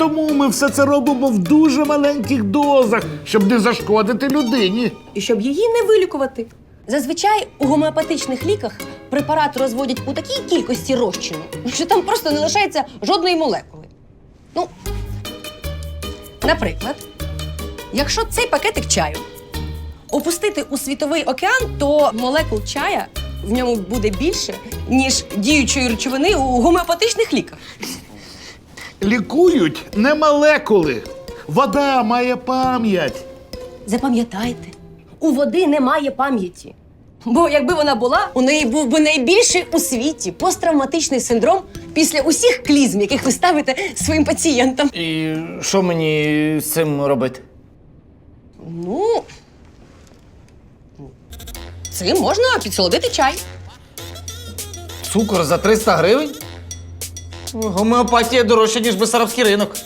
тому ми все це робимо в дуже маленьких дозах, щоб не зашкодити людині. І щоб її не вилікувати. Зазвичай у гомеопатичних ліках препарат розводять у такій кількості розчину, що там просто не лишається жодної молекули. Ну, наприклад, якщо цей пакетик чаю опустити у світовий океан, то молекул чая в ньому буде більше, ніж діючої речовини у гомеопатичних ліках. Лікують не молекули. Вода має пам'ять. Запам'ятайте, у води немає пам'яті. Бо якби вона була, у неї був би найбільший у світі посттравматичний синдром після усіх клізм, яких ви ставите своїм пацієнтам. І що мені з цим робити? Ну. Цим можна підсолодити чай. Цукор за 300 гривень? Гомеопатія дорожча, ніж бесарабський ринок.